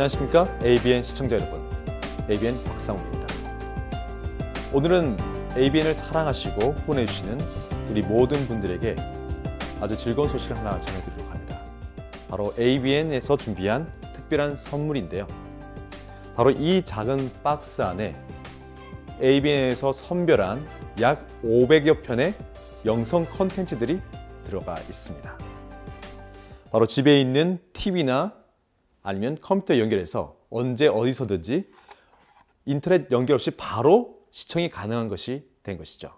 안녕하십니까? ABN 시청자 여러분. ABN 박상욱입니다. 오늘은 ABN을 사랑하시고 후원해 주시는 우리 모든 분들에게 아주 즐거운 소식을 하나 전해드리려고 합니다. 바로 ABN에서 준비한 특별한 선물인데요. 바로 이 작은 박스 안에 ABN에서 선별한 약 500여 편의 영상 컨텐츠들이 들어가 있습니다. 바로 집에 있는 TV나 아니면 컴퓨터 연결해서 언제 어디서든지 인터넷 연결 없이 바로 시청이 가능한 것이 된 것이죠.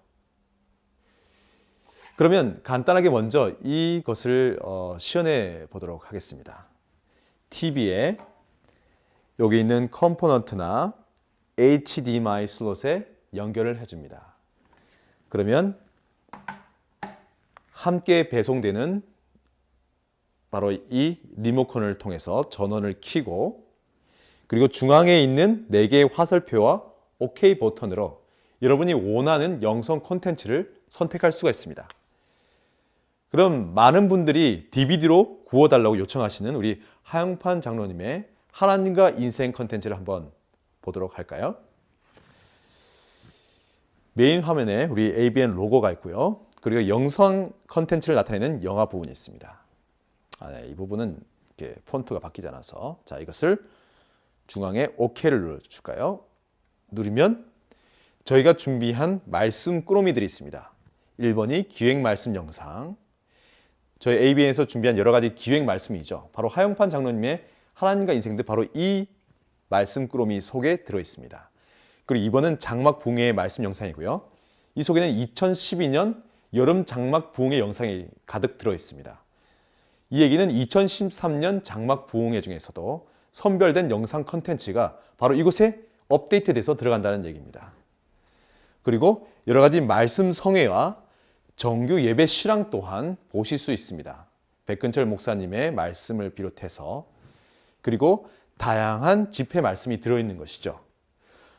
그러면 간단하게 먼저 이것을 어, 시연해 보도록 하겠습니다. TV에 여기 있는 컴포넌트나 HDMI 슬롯에 연결을 해줍니다. 그러면 함께 배송되는 바로 이 리모컨을 통해서 전원을 켜고 그리고 중앙에 있는 4개의 화살표와 OK 버튼으로 여러분이 원하는 영상 콘텐츠를 선택할 수가 있습니다. 그럼 많은 분들이 DVD로 구워달라고 요청하시는 우리 하영판 장로님의 하나님과 인생 컨텐츠를 한번 보도록 할까요? 메인 화면에 우리 ABN 로고가 있고요. 그리고 영상 컨텐츠를 나타내는 영화 부분이 있습니다. 아, 네, 이 부분은 이렇게 폰트가 바뀌지 않아서 자 이것을 중앙에 OK를 눌러줄까요? 누르면 저희가 준비한 말씀 꾸러미들이 있습니다. 1번이 기획 말씀 영상. 저희 ABN에서 준비한 여러 가지 기획 말씀이죠. 바로 하영판 장로님의 하나님과 인생들 바로 이 말씀 꾸러미 속에 들어 있습니다. 그리고 2번은 장막 붕해의 말씀 영상이고요. 이 속에는 2012년 여름 장막 부흥의 영상이 가득 들어 있습니다. 이 얘기는 2013년 장막 부흥회 중에서도 선별된 영상 컨텐츠가 바로 이곳에 업데이트돼서 들어간다는 얘기입니다. 그리고 여러 가지 말씀 성회와 정규 예배 실황 또한 보실 수 있습니다. 백근철 목사님의 말씀을 비롯해서 그리고 다양한 집회 말씀이 들어있는 것이죠.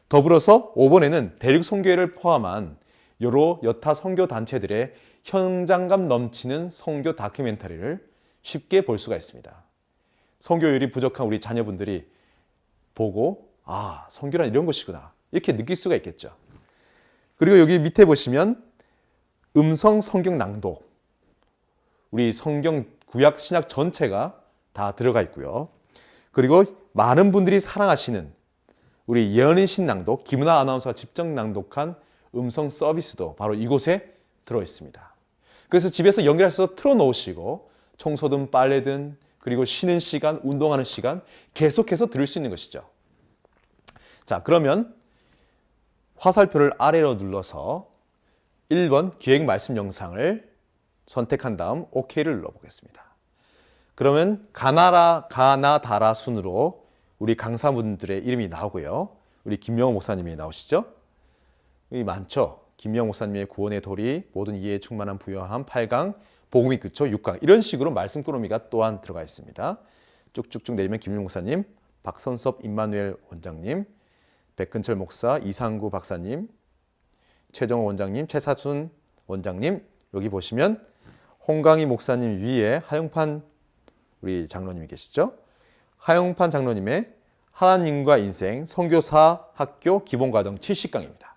더불어서 5번에는 대륙 선교회를 포함한 여러 여타 선교 단체들의 현장감 넘치는 선교 다큐멘터리를 쉽게 볼 수가 있습니다. 선교율이 부족한 우리 자녀분들이 보고 아 선교란 이런 것이구나 이렇게 느낄 수가 있겠죠. 그리고 여기 밑에 보시면 음성 성경 낭독 우리 성경 구약 신약 전체가 다 들어가 있고요. 그리고 많은 분들이 사랑하시는 우리 예언인 신낭독 김은아 아나운서가 직접 낭독한 음성 서비스도 바로 이곳에 들어 있습니다. 그래서 집에서 연결해서 틀어 놓으시고 청소든 빨래든 그리고 쉬는 시간, 운동하는 시간 계속해서 들을 수 있는 것이죠. 자, 그러면 화살표를 아래로 눌러서 1번 기획 말씀 영상을 선택한 다음 OK를 눌러보겠습니다. 그러면 가나라, 가나다라 순으로 우리 강사분들의 이름이 나오고요. 우리 김명호 목사님이 나오시죠? 이 많죠. 김명 목사님의 구원의 도리, 모든 이해에 충만한 부여함, 8강, 복음이 그쵸, 6강 이런 식으로 말씀 꾸러미가 또한 들어가 있습니다. 쭉쭉쭉 내리면 김명 목사님, 박선섭 임마누엘 원장님, 백근철 목사, 이상구 박사님, 최정호 원장님, 최사순 원장님 여기 보시면 홍강희 목사님 위에 하영판 우리 장로님이 계시죠? 하영판 장로님의 하나님과 인생 선교사 학교 기본과정 70강입니다.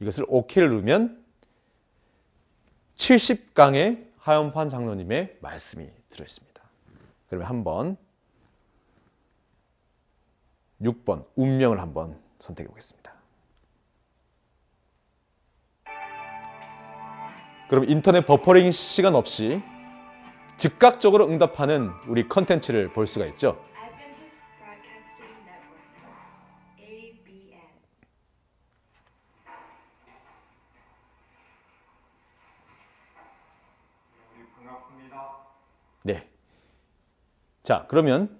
이것을 OK를 누르면 70강의 하연판 장로님의 말씀이 들어있습니다. 그러면 한번 6번 운명을 한번 선택해 보겠습니다. 그럼 인터넷 버퍼링 시간 없이 즉각적으로 응답하는 우리 컨텐츠를 볼 수가 있죠. 자, 그러면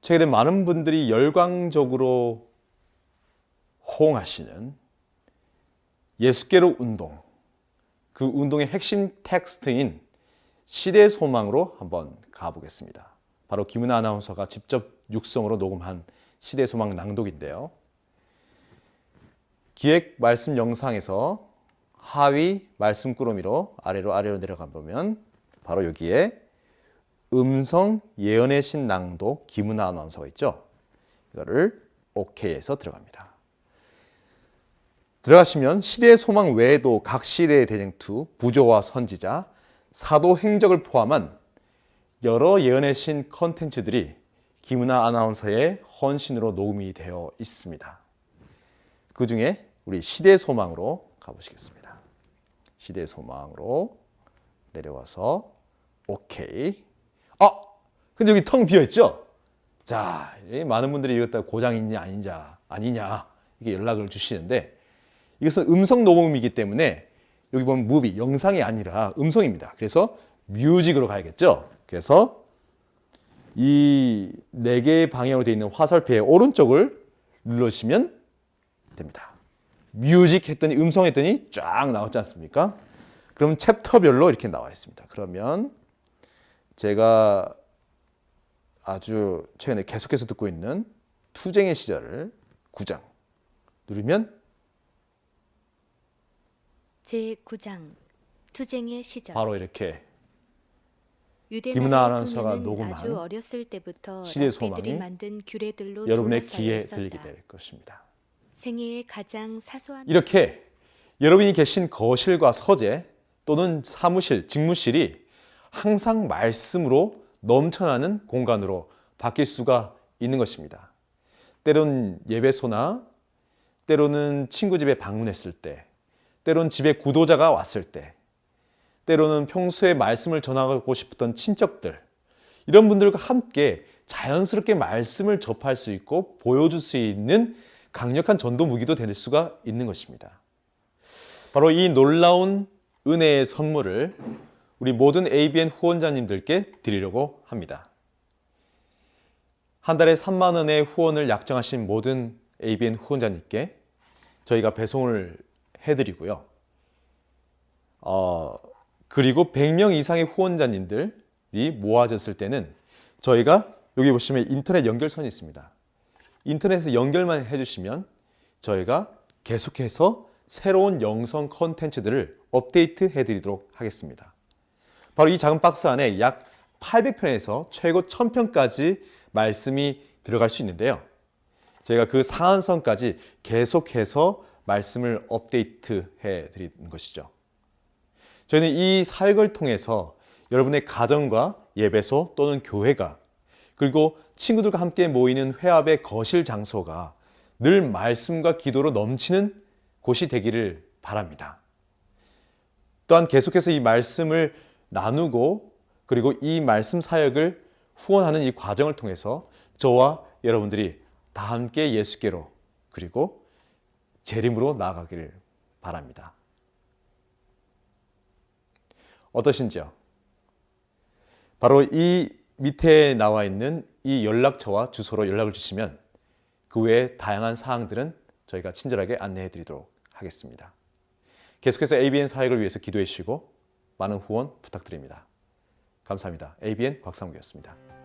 최근에 많은 분들이 열광적으로 호응하시는 예수께로 운동, 그 운동의 핵심 텍스트인 시대 소망으로 한번 가보겠습니다. 바로 김은아 아나운서가 직접 육성으로 녹음한 시대 소망 낭독인데요. 기획 말씀 영상에서 하위 말씀 꾸러미로 아래로 아래로 내려가 보면 바로 여기에 음성 예언의 신낭도 김은아 아나운서가 있죠. 이거를 OK에서 들어갑니다. 들어가시면 시대의 소망 외에도 각 시대의 대쟁투, 부조와 선지자, 사도 행적을 포함한 여러 예언의 신 컨텐츠들이 김은아 아나운서의 헌신으로 녹음이 되어 있습니다. 그 중에 우리 시대의 소망으로 가보시겠습니다. 시대의 소망으로 내려와서 오케이. 아, 근데 여기 텅 비어 있죠? 자, 이 많은 분들이 이것 때문에 고장이냐 아니냐 아니냐 이게 연락을 주시는데 이것은 음성 녹음이기 때문에 여기 보면 무비 영상이 아니라 음성입니다. 그래서 뮤직으로 가야겠죠. 그래서 이 네 개의 방향으로 되어 있는 화살표의 오른쪽을 누르시면 됩니다. 뮤직 했더니 음성 했더니 쫙 나왔지 않습니까? 그럼 챕터별로 이렇게 나와 있습니다. 그러면 제가 아주 최근에 계속해서 듣고 있는 투쟁의 시절을 9장 누르면 제 9장 투쟁의 시절 바로 이렇게 나라의 아나운서가 녹음한 아주 어렸을 때부터 랍비들이 소망이 만든 규례들로 여러분의 귀에. 들리게 될 것입니다. 생애의 가장 사소한 이렇게 여러분이 계신 거실과 서재 또는 사무실, 직무실이 항상 말씀으로 넘쳐나는 공간으로 바뀔 수가 있는 것입니다. 때론 예배소나 때로는 친구 집에 방문했을 때, 때론 집에 구도자가 왔을 때, 때로는 평소에 말씀을 전하고 싶었던 친척들, 이런 분들과 함께 자연스럽게 말씀을 접할 수 있고 보여줄 수 있는 강력한 전도 무기도 될 수가 있는 것입니다. 바로 이 놀라운 은혜의 선물을 우리 모든 ABN 후원자님들께 드리려고 합니다. 한 달에 3만 원의 후원을 약정하신 모든 ABN 후원자님께 저희가 배송을 해드리고요. 어, 그리고 100명 이상의 후원자님들이 모아졌을 때는 저희가 여기 보시면 인터넷 연결선이 있습니다. 인터넷에 연결만 해주시면 저희가 계속해서 새로운 영상 컨텐츠들을 업데이트 해드리도록 하겠습니다. 바로 이 작은 박스 안에 약 800편에서 최고 1000편까지 말씀이 들어갈 수 있는데요. 제가 그 상한선까지 계속해서 말씀을 업데이트 해 드리는 것이죠. 저희는 이 사역을 통해서 여러분의 가정과 예배소 또는 교회가 그리고 친구들과 함께 모이는 회합의 거실 장소가 늘 말씀과 기도로 넘치는 곳이 되기를 바랍니다. 또한 계속해서 이 말씀을 나누고 그리고 이 말씀 사역을 후원하는 이 과정을 통해서 저와 여러분들이 다 함께 예수께로 그리고 재림으로 나아가기를 바랍니다. 어떠신지요? 바로 이 밑에 나와 있는 이 연락처와 주소로 연락을 주시면 그 외에 다양한 사항들은 저희가 친절하게 안내해 드리도록 하겠습니다. 계속해서 ABN 사역을 위해서 기도해 주시고 많은 후원 부탁드립니다. 감사합니다. ABN 곽상욱이었습니다.